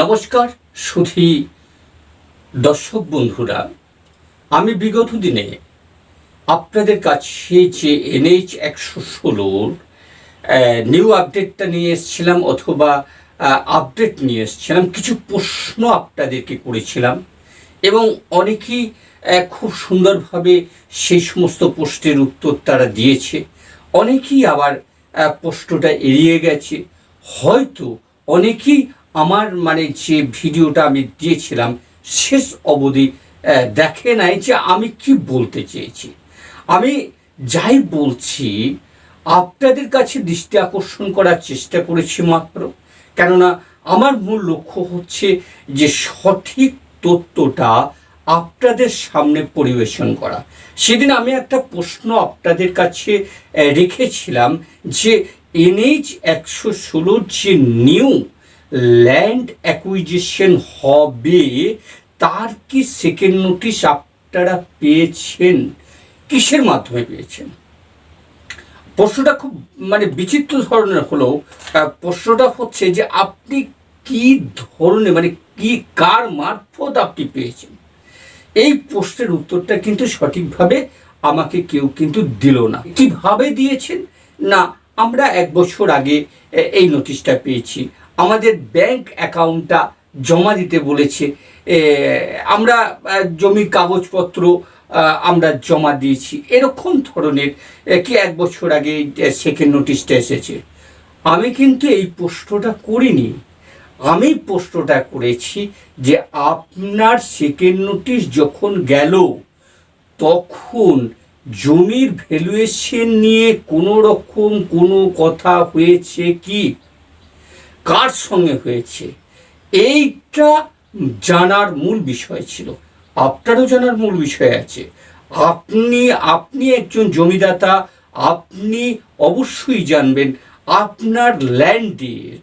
নমস্কার, সুধী দর্শক বন্ধুরা। আমি বিগত দিনে আপনাদের কাছে যে এনএইচ একশো ষোলোর নিউ আপডেটটা নিয়ে এসেছিলাম অথবা আপডেট নিয়ে এসেছিলাম, কিছু প্রশ্ন আপনাদেরকে করেছিলাম এবং অনেকেই খুব সুন্দরভাবে সেই সমস্ত প্রশ্নের উত্তর তারা দিয়েছে। অনেকেই আবার প্রশ্নটা এড়িয়ে গেছে। হয়তো অনেকেই আমার মানে যে ভিডিওটা আমি দিয়েছিলাম, শেষ অবধি দেখে নাই যে আমি কি বলতে চেয়েছি। আমি যাই বলছি, আপনাদের কাছে দৃষ্টি আকর্ষণ করার চেষ্টা করেছি মাত্র, কেননা আমার মূল লক্ষ্য হচ্ছে যে সঠিক তথ্যটা আপনাদের সামনে পরিবেশন করা। সেদিন আমি একটা প্রশ্ন আপনাদের কাছে রেখেছিলাম যে, এনএইচ একশো ষোলোর যে নিউ ল্যান্ড অ্যাকুইজিশন হবে তার কি সেকেন্ড নোটিশ আপনারা পেয়েছেন? কিসের মাধ্যমে পেয়েছেন? প্রশ্নটা খুব মানে বিচিত্র ধরনের হলেও প্রশ্নটা হচ্ছে যে আপনি কি ধরনের মানে কি, কার মারফত আপনি পেয়েছেন? এই প্রশ্নের উত্তরটা কিন্তু সঠিকভাবে আমাকে কেউ কিন্তু দিল না। কীভাবে দিয়েছেন? না, আমরা এক বছর আগে এই নোটিশটা পেয়েছি। আমাদের ব্যাংক অ্যাকাউন্টটা জমা দিতে বলেছে। আমরা জমির কাগজপত্র আমরা জমা দিয়েছি। এরকম ধরনের কি এক বছর আগে সেকেন্ড নোটিশটা এসেছে। আমি কিন্তু এই প্রশ্নটা করিনি। আমি প্রশ্নটা করেছি যে আপনার সেকেন্ড নোটিশ যখন গেল, তখন জমির ভ্যালুয়েশন নিয়ে কোনো রকম কোনো কথা হয়েছে কি? কার সঙ্গে হয়েছে? এইটা জানার মূল বিষয় ছিল। আপনারও জানার মূল বিষয় আছে। আপনি আপনি একজন জমিদাতা, আপনি অবশ্যই জানবেন আপনার ল্যান্ডের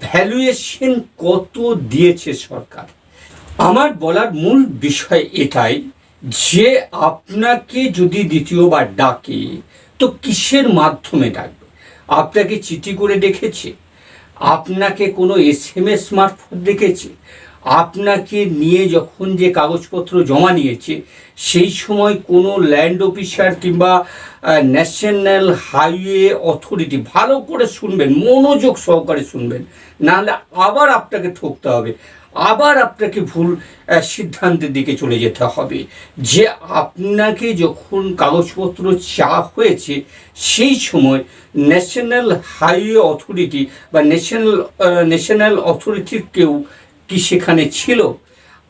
ভ্যালুয়েশন কত দিয়েছে সরকার। আমার বলার মূল বিষয় এটাই যে আপনাকে যদি দ্বিতীয়বার ডাকে, তো কিসের মাধ্যমে ডাকবে? আপনাকে চিঠি করে ডেকেছে? আপনাকে কোনো এস এম এস মারফত দেখেছে? আপনাকে নিয়ে যখন যে কাগজপত্র জমা নিয়েছে, সেই সময় কোনো ল্যান্ড অফিসার কিংবা ন্যাশনাল হাইওয়ে অথরিটি ভালো করে শুনবেন, মনোযোগ সহকারে শুনবেন, নাহলে আবার আপনাকে ঠকতে হবে। আবার আপনাকে ভুল সিদ্ধান্তের দিকে চলে যেতে হবে। যে আপনাকে যখন কাগজপত্র চা হয়েছে, সেই সময় ন্যাশনাল হাইওয়ে অথরিটি বা ন্যাশনাল ন্যাশনাল অথরিটির কেউ কি সেখানে ছিল?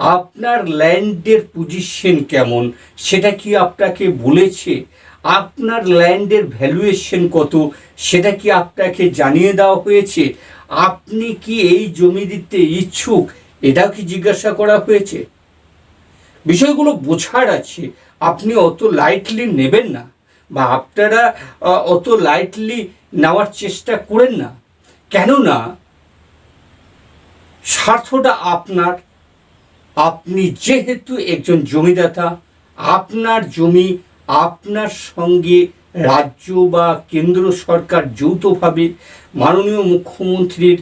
আপনার ল্যান্ডের পজিশন কেমন? সেটা কি আপনাকে বলেছে? আপনার ল্যান্ডের ভ্যালুয়েশন কত? সেটা কি আপনাকে জানিয়ে দেওয়া হয়েছে? আপনি কি এই জমি দিতে ইচ্ছুক? এটাও কি জিজ্ঞাসা করা হয়েছে? বিষয়গুলো বোঝার আছে। আপনি অত লাইটলি নেবেন না বা আপনারা অত লাইটলি নেওয়ার চেষ্টা করেন না। কেননা স্বার্থটা আপনার। আপনি যেহেতু একজন জমিদাতা, আপনার জমি আপনার সঙ্গে রাজ্য বা কেন্দ্র সরকার যৌথভাবে মাননীয় মুখ্যমন্ত্রীর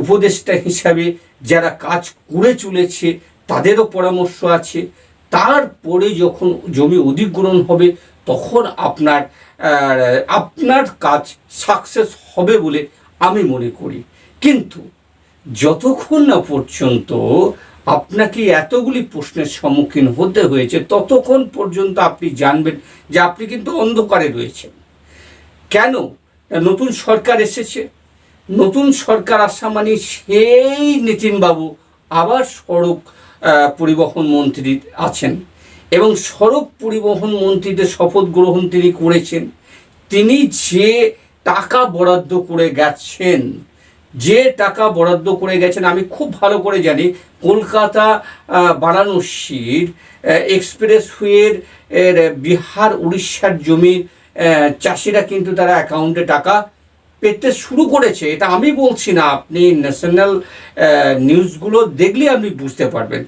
উপদেষ্টা হিসাবে যারা কাজ করে চলেছে, তাদেরও পরামর্শ আছে। তারপরে যখন জমি অধিগ্রহণ হবে, তখন আপনার আপনার কাজ সাকসেস হবে বলে আমি মনে করি। কিন্তু যতক্ষণ না পর্যন্ত আপনাকে এতগুলি প্রশ্নের সম্মুখীন হতে হয়েছে, ততক্ষণ পর্যন্ত আপনি জানবেন যে আপনি কিন্তু অন্ধকারে রয়েছেন। কেন? নতুন সরকার এসেছে। নতুন সরকার আসা মানে সেই নীতিনবাবু আবার সড়ক পরিবহন মন্ত্রী আছেন। এবং সড়ক পরিবহন মন্ত্রীদের শপথ গ্রহণ তিনি করেছেন। তিনি যে টাকা বরাদ্দ করে গেছেন, যে টাকা বরাদ্দ করে গেছেন, আমি খুব ভালো করে জানি, কলকাতা বারাণসীর এক্সপ্রেসওয়ের বিহার, উড়িষ্যার জমির চাষিরা কিন্তু তারা অ্যাকাউন্টে টাকা পেতে শুরু করেছে, এটা আমি বলছি না, আপনি ন্যাশনাল নিউজগুলো দেখলে আপনি বুঝতে পারবেন।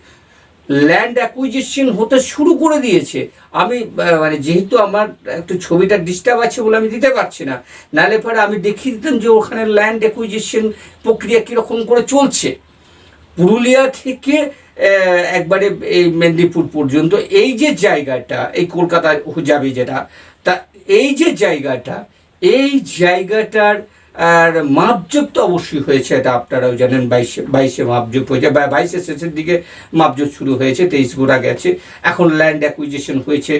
ল্যান্ড অ্যাকুইজিশন হতে শুরু করে দিয়েছে। আমি মানে যেহেতু আমার একটু ছবিটা ডিস্টার্ব আছে বলে আমি দিতে পারছি না, নাহলে পরে আমি দেখিয়ে দিতাম যে ওখানে ল্যান্ড অ্যাকুইজিশন প্রক্রিয়া কীরকম করে চলছে। পুরুলিয়া থেকে একবারে এই মেদিনীপুর পর্যন্ত, এই যে জায়গাটা, এই কলকাতা যাবে যেটা, তা এই যে জায়গাটা এই জায়গাটার, আর মাপজুপ তো অবশ্যই হয়েছে। এটা আপনারাও জানেন, বাইশে বাইশে মাপজুপ হয়েছে, বা বাইশের শেষের দিকে মাপজুপ শুরু হয়েছে, তেইশ গোড়া গেছে। এখন ল্যান্ড অ্যাকুইজিশন হয়েছে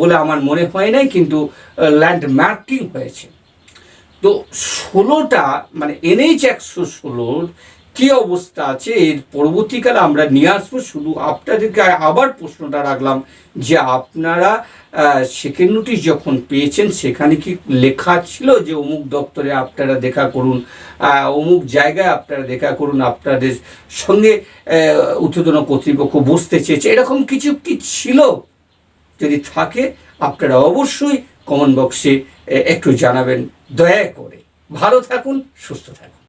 বলে আমার মনে হয় নাই, কিন্তু ল্যান্ড মার্কিং হয়েছে। তো ষোলোটা মানে এনএইচ একশো ষোলোর কী অবস্থা আছে? এর পরবর্তীকালে আমরা নিয়ে আসব। শুধু আপনাদেরকে আবার প্রশ্নটা রাখলাম যে আপনারা সেকেন্ড নোটিশ যখন পেয়েছেন, সেখানে কি লেখা ছিল যে অমুক দপ্তরে আপনারা দেখা করুন অমুক জায়গায় আপনারা দেখা করুন, আপনাদের সঙ্গে ঊর্ধ্বতন কর্তৃপক্ষ বসতে চেয়েছে? এরকম কিছু কি ছিল? যদি থাকে, আপনারা অবশ্যই কমেন্ট বক্সে একটু জানাবেন। দয়া করে। ভালো থাকুন, সুস্থ থাকুন।